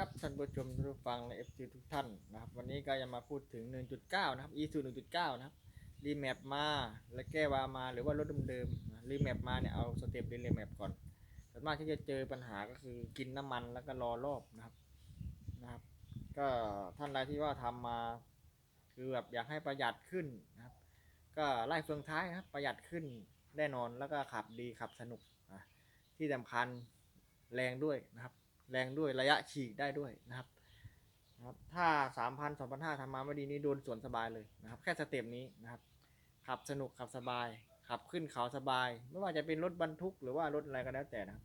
ครับท่านผู้ชมทุกฟังและ FC ทุกท่านนะครับ วันนี้ก็จะมาพูดถึง 1.9 นะครับ e สู1.9 นะครับรีแมปมาและแก้วามาหรือว่ารถเดิมๆรีแมปมาเนี่ยเอาสเต็ปรีแมปก่อนส่วนมากที่จะเจอปัญหาก็คือกินน้ำมันแล้วก็รอรอบนะครับนะครับ ก็ท่านใดที่ว่าทำมาคือแบบอยากให้ประหยัดขึ้นนะครับ ก็ไล่เฟืองท้ายนะครับประหยัดขึ้นแน่นอนแล้วก็ขับดีขับสนุกที่สำคัญแรงด้วยนะครับ แรงด้วยระยะฉีกได้ด้วยนะครับนะครับถ้าสามพันสองพันห้าทำมาไม่ดีนี่โดนสวนสบายเลยนะครับ แค่สเต็ปนี้นะครับ ขับสนุกขับสบาย ขับขึ้นเขาสบาย ไม่ว่าจะเป็นรถบรรทุกหรือว่ารถอะไรก็แล้วแต่นะครับ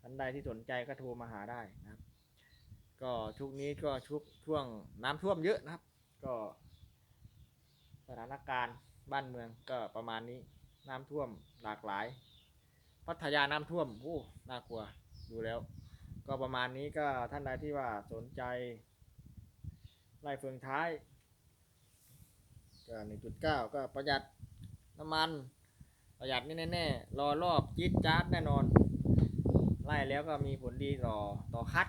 ท่านใดที่สนใจก็โทรมาหาได้นะครับ ก็ชุกนี้ก็ชุกช่วงน้ำท่วมเยอะนะครับ ก็สถานการณ์บ้านเมืองก็ประมาณนี้น้ำท่วมหลากหลาย พัทยาน้ำท่วมโอ้น่ากลัวดูแล้ว ก็ประมาณนี้ก็ท่านใดที่ว่าสนใจไล่เฟืองท้ายก็หนึ่งจุดเก้าก็ประหยัดน้ำมัน ประหยัดนี่แน่ๆรอรอบจี๊ดจ๊าดแน่นอน ไล่แล้วก็มีผลดีต่อต่อคัด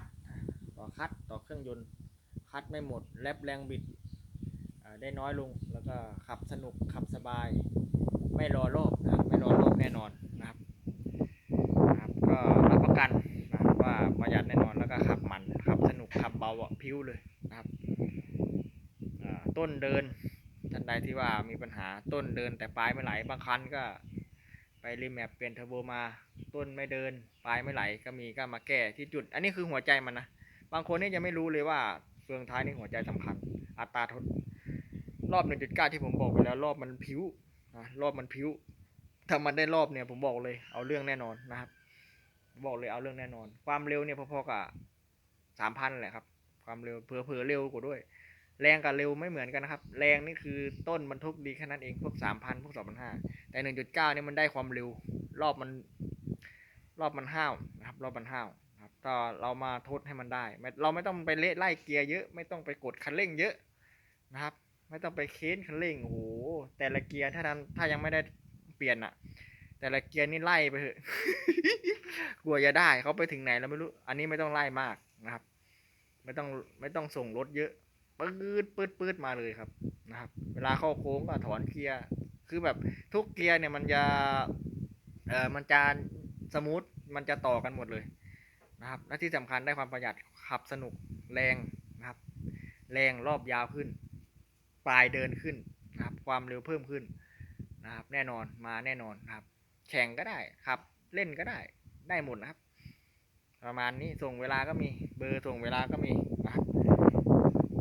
ต่อคัดต่อเครื่องยนต์คัดไม่หมดแลบแรงบิดได้น้อยลงแล้วก็ขับสนุกขับสบาย ไม่รอรอบนะไม่รอรอบแน่นอนนะครับนะครับก็รับประกันนะครับว่าประหยัดแน่นอนแล้วก็ขับมันขับสนุกขับเบาอะพิ้วเลยนะครับอ่า ต้นเดินท่านใดที่ว่ามีปัญหาต้นเดินแต่ปลายไม่ไหลบางคันก็ ไปรีแมปเปลี่ยนเทอร์โบมาต้นไม่เดิน ปลายไม่ไหลก็มีก็มาแก้ที่จุด อันนี้คือหัวใจมันนะบางคนนี่ยังไม่รู้เลยว่าเฟืองท้ายนี่หัวใจสำคัญ อัตราทดรอบ 1.9 ที่ผมบอกไปแล้วรอบมันพิ้วนะรอบมันพิ้วถ้ามันได้รอบเนี่ยผมบอกเลยเอาเรื่องแน่นอนนะครับบอกเลยเอาเรื่องแน่นอน ความเร็วเนี่ยพอๆกับสามพันแหละครับ ความเร็วเผลอๆเร็วกว่าด้วย แรงกับเร็วไม่เหมือนกันนะครับ แรงนี่คือต้นบรรทุกดีแค่นั้นเองพวกสามพันพวกสองพันห้าแต่หนึ่งจุดเก้านี่มันได้ความเร็ว รอบมันรอบมันห้าวนะครับ รอบมันห้าวครับก็เรามาทดให้มันได้ เราไม่ต้องไปเละไล่เกียร์เยอะ ไม่ต้องไปกดคันเร่งเยอะนะครับ ไม่ต้องไปเค้นคันเร่งโอ้โหแต่ละเกียร์ถ้าทำถ้ายังไม่ได้เปลี่ยนอะแต่ละเกียร์นี่ไล่ไปเถอะกลัวจะได้เขาไปถึงไหนเราไม่รู้ อันนี้ไม่ต้องไล่มากนะครับ ไม่ต้องไม่ต้องส่งรถเยอะ ปืดปืดปืดมาเลยครับนะครับ เวลาเข้าโค้งก็ถอนเกียร์คือแบบทุกเกียร์เนี่ยมันจะเออมันจะสมูทมันจะต่อกันหมดเลยนะครับและที่สำคัญได้ความประหยัดขับสนุกแรงนะครับ แรงรอบยาวขึ้น ปลายเดินขึ้นนะครับ ความเร็วเพิ่มขึ้นนะครับ แน่นอนมาแน่นอนนะครับ แข่งก็ได้ครับ เล่นก็ได้ได้หมดนะครับ ประมาณนี้ส่งเวลาก็มีเบอร์ส่งเวลาก็มีนะครับ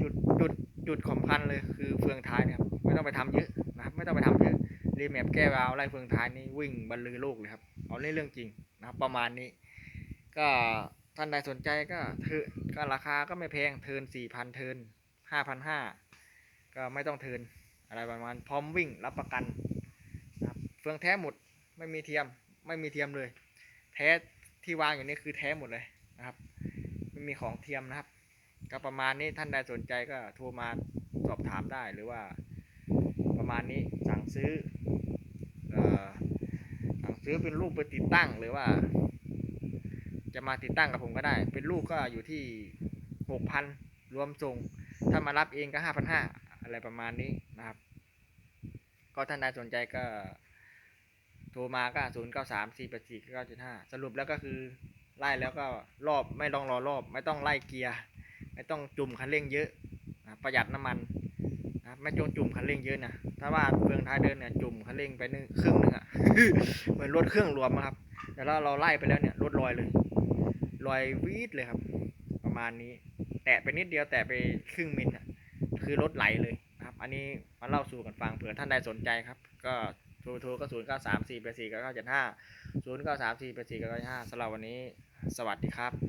จุดจุดจุดสำคัญเลยคือเฟืองท้ายนะครับไม่ต้องไปทำเยอะนะครับไม่ต้องไปทำเยอะรีแมปแก้วาวไล่เฟืองท้ายนี่วิ่งบรรลือโลกเลยครับเอาเรื่องเรื่องจริงนะครับประมาณนี้ ก็ท่านใดสนใจก็เทอก็ราคาก็ไม่แพงเทินสี่พันเทินห้าพันห้าก็ไม่ต้องเทินอะไรประมาณพร้อมวิ่งรับประกันนะครับเฟืองแท้หมดไม่มีเทียมไม่มีเทียมเลย แท้ที่วางอยู่นี่คือแท้หมดเลยนะครับไม่มีของเทียมนะครับ ก็ประมาณนี้ท่านใดสนใจก็โทรมาสอบถามได้หรือว่า ประมาณนี้สั่งซื้ออสั่งซื้อเป็นลูกไปติดตั้งหรือว่า จะมาติดตั้งกับผมก็ได้ เป็นลูกก็อยู่ที่หกพันรวมส่ง ถ้ามารับเองก็ห้าพันห้าอะไรประมาณนี้นะครับ ก็ท่านใดสนใจก็โทรมาก็ศูนย์เก้าสามสี่แปดสี่เก้าเจ็ดห้าสรุปแล้วก็คือไล่แล้วก็รอบไม่ต้องรอรอบ ไม่ต้องไล่เกียร์ ไม่ต้องจุ่มคันเร่งเยอะนะประหยัดน้ำมันนะไม่จงจุ่มคันเร่งเยอะนะถ้าว่าเฟืองท้ายเดินเนี่ยจุ่มคันเร่งไปนึงครึ่งนึงอะเหมือนรถเครื่องรวมอะครับ แต่ถ้าเราไล่ไปแล้วเนี่ยรถลอยเลยลอยวีดเลยครับ ประมาณนี้ แตะไปนิดเดียวแตะไปครึ่งมิลอะคือรถไหลเลยนะครับ อันนี้มาเล่าสู่กันฟังเผื่อท่านใดสนใจครับ ก็โทรโทรก็ศูนย์เก้าสามสี่แปดสี่เก้าเจ็ดห้าศูนย์เก้าสามสี่แปดสี่เก้าเจ็ดห้าสำหรับวันนี้ สวัสดีครับ